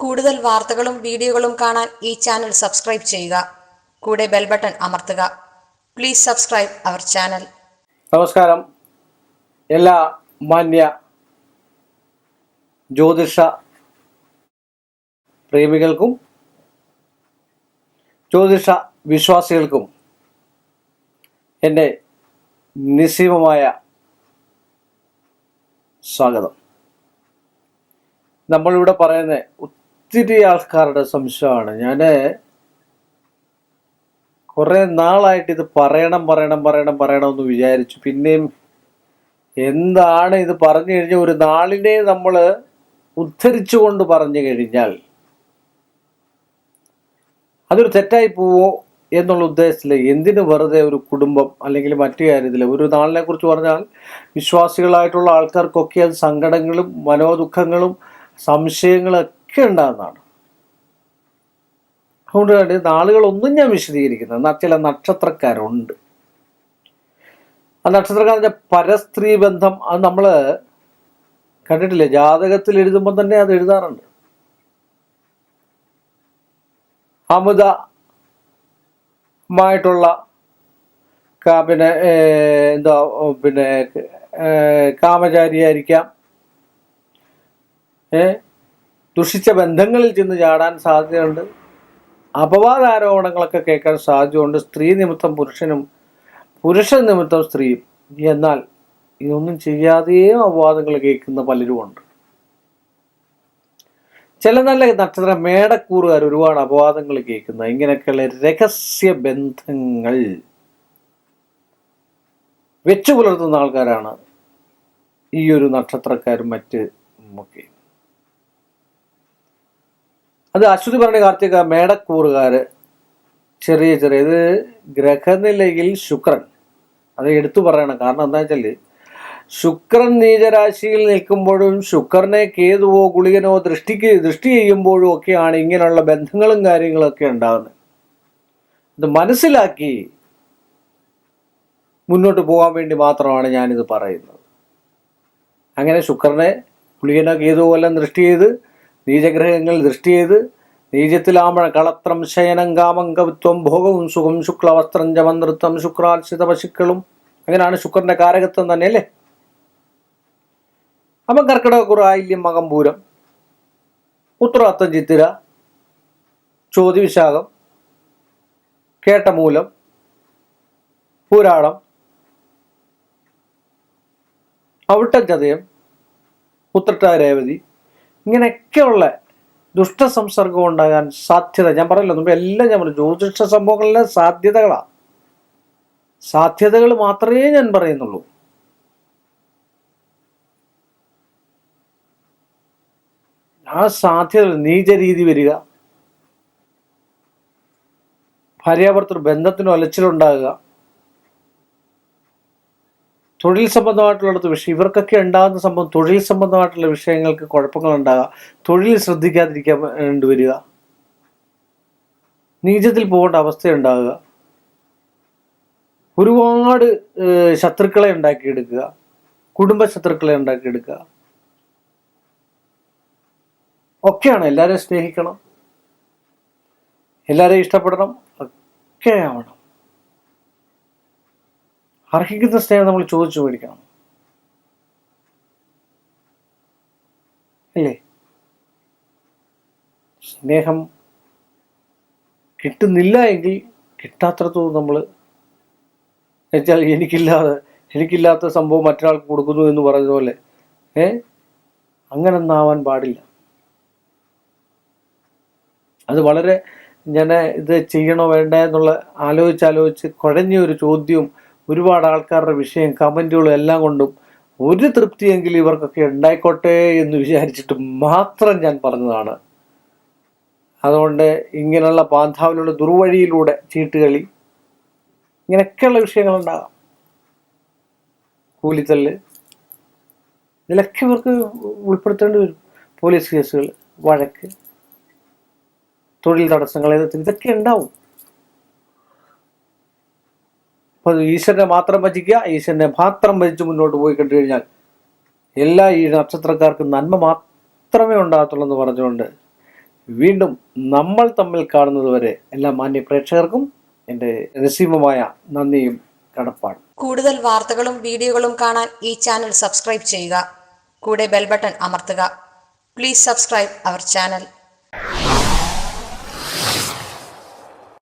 കൂടുതൽ വാർത്തകളും വീഡിയോകളും കാണാൻ ഈ ചാനൽ സബ്സ്ക്രൈബ് ചെയ്യുക. കൂടെ ബെൽ ബട്ടൺ അമർത്തുക. Please subscribe our channel. നമസ്കാരം. എല്ലാ മാന്യ ജ്യോതിഷ പ്രേമികൾക്കും ജ്യോതിഷ വിശ്വാസികൾക്കും എന്റെ നിസ്സീമമായ സ്വാഗതം. നമ്മളിവിടെ പറയുന്ന ഒത്തിരി ആൾക്കാരുടെ സംശയമാണ്. ഞാൻ കുറേ നാളായിട്ട് ഇത് പറയണം പറയണം പറയണം പറയണം എന്ന് വിചാരിച്ചു. പിന്നെയും എന്താണ് ഇത് പറഞ്ഞു കഴിഞ്ഞാൽ ഒരു നാളിനെ നമ്മൾ ഉദ്ധരിച്ചുകൊണ്ട് പറഞ്ഞു കഴിഞ്ഞാൽ അതൊരു തെറ്റായി പോവോ എന്നുള്ള ഉദ്ദേശത്തിൽ എന്തിനു വെറുതെ ഒരു കുടുംബം അല്ലെങ്കിൽ മറ്റു കാര്യത്തിൽ ഒരു നാളിനെ കുറിച്ച് പറഞ്ഞാൽ വിശ്വാസികളായിട്ടുള്ള ആൾക്കാർക്കൊക്കെ അത് സങ്കടങ്ങളും മനോദുഃഖങ്ങളും സംശയങ്ങളൊക്കെ ഉണ്ടാകുന്നതാണ് അതുകൊണ്ട് നാളുകളൊന്നും ഞാൻ വിശദീകരിക്കുന്നത് എന്നാൽ ചില നക്ഷത്രക്കാരുണ്ട്. ആ നക്ഷത്രക്കാരന്റെ പരസ്ത്രീ ബന്ധം അത് നമ്മൾ കണ്ടിട്ടില്ല? ജാതകത്തിൽ എഴുതുമ്പോൾ തന്നെ അത് എഴുതാറുണ്ട്. അമിതമായിട്ടുള്ള പിന്നെ എന്താ പിന്നെ കാമചാരിയായിരിക്കാം. ഏ ദുഷിച്ച ബന്ധങ്ങളിൽ ചെന്ന് ചാടാൻ സാധ്യതയുണ്ട്. അപവാദാരോപണങ്ങളൊക്കെ കേൾക്കാൻ സാധ്യതയുണ്ട്. സ്ത്രീ നിമിത്തം പുരുഷനും പുരുഷ നിമിത്തം സ്ത്രീയും. എന്നാൽ ഇതൊന്നും ചെയ്യാതെയും അപവാദങ്ങൾ കേൾക്കുന്ന പലരുമുണ്ട്. ചില നല്ല നക്ഷത്ര മേടക്കൂറുകാർ ഒരുപാട് അപവാദങ്ങൾ കേൾക്കുന്ന ഇങ്ങനെയൊക്കെയുള്ള രഹസ്യ ബന്ധങ്ങൾ വെച്ചു പുലർത്തുന്ന ആൾക്കാരാണ് ഈ ഒരു നക്ഷത്രക്കാരും മറ്റ് ഒക്കെ. അത് അശ്വതി പറഞ്ഞ കാർത്തിക മേടക്കൂറുകാര് ചെറിയ ചെറിയ ഇത് ഗ്രഹനിലയിൽ ശുക്രൻ. അത് എടുത്തു പറയണം. കാരണം എന്താ വെച്ചാൽ ശുക്രൻ നീചരാശിയിൽ നിൽക്കുമ്പോഴും ശുക്രനെ കേതുവോ ഗുളികനോ ദൃഷ്ടിക്ക് ദൃഷ്ടി ചെയ്യുമ്പോഴും ഒക്കെയാണ് ഇങ്ങനെയുള്ള ബന്ധങ്ങളും കാര്യങ്ങളൊക്കെ ഉണ്ടാകുന്നത് ഇത് മനസ്സിലാക്കി മുന്നോട്ട് പോകാൻ വേണ്ടി മാത്രമാണ് ഞാനിത് പറയുന്നത്. അങ്ങനെ ശുക്രനെ ഗുളികനോ കേതുവോ എല്ലാം ദൃഷ്ടി ചെയ്ത് നീചഗ്രഹങ്ങൾ ദൃഷ്ടി ചെയ്ത് നീചത്തിലാമഴ കളത്രം ശയനം കാമം കവിത്വം ഭോഗവും സുഖം ശുക്ലവസ്ത്രം ജമനൃത്തം ശുക്രാർച്ചിത പശുക്കളും. അങ്ങനെയാണ് ശുക്രന്റെ കാരകത്വം തന്നെ അല്ലേ? അപ്പം കർക്കിടകക്കുറ ആയില്യം മകംപൂരം. ഉത്തരാത്തം ചിത്തിര. ചോതിവിശാഖം. കേട്ടമൂലം. പൂരാടം. അവിട്ടച്ചതയം ഉത്രട്ട രേവതി. ഇങ്ങനെയൊക്കെയുള്ള ദുഷ്ടസംസർഗം ഉണ്ടാകാൻ സാധ്യത. ഞാൻ പറയല്ലോ മുമ്പ് എല്ലാം ഞാൻ പറഞ്ഞു ജ്യോതിഷ സംഭവങ്ങളിലെ സാധ്യതകളാണ് സാധ്യതകൾ മാത്രമേ ഞാൻ പറയുന്നുള്ളൂ. ആ സാധ്യത നീചരീതി വരിക ഭാര്യാഭർത്തൃ ബന്ധത്തിന് ഒലച്ചിലുണ്ടാകുക തൊഴിൽ സംബന്ധമായിട്ടുള്ളത് വിഷയം. ഇവർക്കൊക്കെ ഉണ്ടാകുന്ന സംഭവം തൊഴിൽ സംബന്ധമായിട്ടുള്ള വിഷയങ്ങൾക്ക് കുഴപ്പങ്ങൾ ഉണ്ടാകാം തൊഴിൽ ശ്രദ്ധിക്കാതിരിക്കാൻ വേണ്ടി വരിക. നീചത്തിൽ പോകേണ്ട അവസ്ഥയുണ്ടാകുക. ഒരുപാട് ശത്രുക്കളെ ഉണ്ടാക്കിയെടുക്കുക. കുടുംബ ശത്രുക്കളെ ഉണ്ടാക്കിയെടുക്കുക. ഒക്കെയാണ് എല്ലാവരെയും സ്നേഹിക്കണം. എല്ലാവരെയും ഇഷ്ടപ്പെടണം. ഒക്കെ ആവണം അർഹിക്കുന്ന സ്നേഹം നമ്മൾ ചോദിച്ചു മേടിക്കണം. അല്ലേ? സ്നേഹം കിട്ടുന്നില്ല എങ്കിൽ കിട്ടാത്രത്തോളം നമ്മൾ വെച്ചാൽ എനിക്കില്ലാതെ എനിക്കില്ലാത്ത സംഭവം മറ്റൊരാൾക്ക് കൊടുക്കുന്നു എന്ന് പറഞ്ഞതുപോലെ ഏ? അങ്ങനെ ഒന്നാവാൻ പാടില്ല. അത് വളരെ ഞാൻ ഇത് ചെയ്യണോ വേണ്ട എന്നുള്ള ആലോചിച്ചാലോചിച്ച് കുഴഞ്ഞ ഒരു ചോദ്യവും ഒരുപാട് ആൾക്കാരുടെ വിഷയം കമന്റുകളും എല്ലാം കൊണ്ടും ഒരു തൃപ്തിയെങ്കിലും ഇവർക്കൊക്കെ ഉണ്ടായിക്കോട്ടെ എന്ന് വിചാരിച്ചിട്ട് മാത്രം ഞാൻ പറഞ്ഞതാണ്. അതുകൊണ്ട് ഇങ്ങനെയുള്ള പാന്താവിലുള്ള ദുർവഴിയിലൂടെ ചീട്ടുകളി ഇങ്ങനെയൊക്കെയുള്ള വിഷയങ്ങളുണ്ടാകാം. കൂലിത്തല്ല് ഇതിലൊക്കെ ഇവർക്ക് ഉൾപ്പെടുത്തേണ്ടി വരും. പോലീസ് കേസുകൾ വഴക്ക് തൊഴിൽ തടസ്സങ്ങൾ ഇതൊക്കെ ഉണ്ടാവും. അപ്പൊ ഈശ്വരനെ മാത്രം ഭജിക്കുക ഈശ്വരനെ മാത്രം ഭജിച്ച് മുന്നോട്ട് പോയി കണ്ടു കഴിഞ്ഞാൽ എല്ലാ ഈ നക്ഷത്രക്കാർക്കും നന്മ മാത്രമേ ഉണ്ടാകത്തുള്ളൂ എന്ന് പറഞ്ഞുകൊണ്ട് വീണ്ടും നമ്മൾ തമ്മിൽ കാണുന്നത് വരെ എല്ലാ മാന്യ പ്രേക്ഷകർക്കും എന്റെ രസീമമായ നന്ദിയും കടപ്പാടും. കൂടുതൽ വാർത്തകളും വീഡിയോകളും കാണാൻ ഈ ചാനൽ സബ്സ്ക്രൈബ് ചെയ്യുക. കൂടെ ബെൽ ബട്ടൺ അമർത്തുക. Please subscribe our channel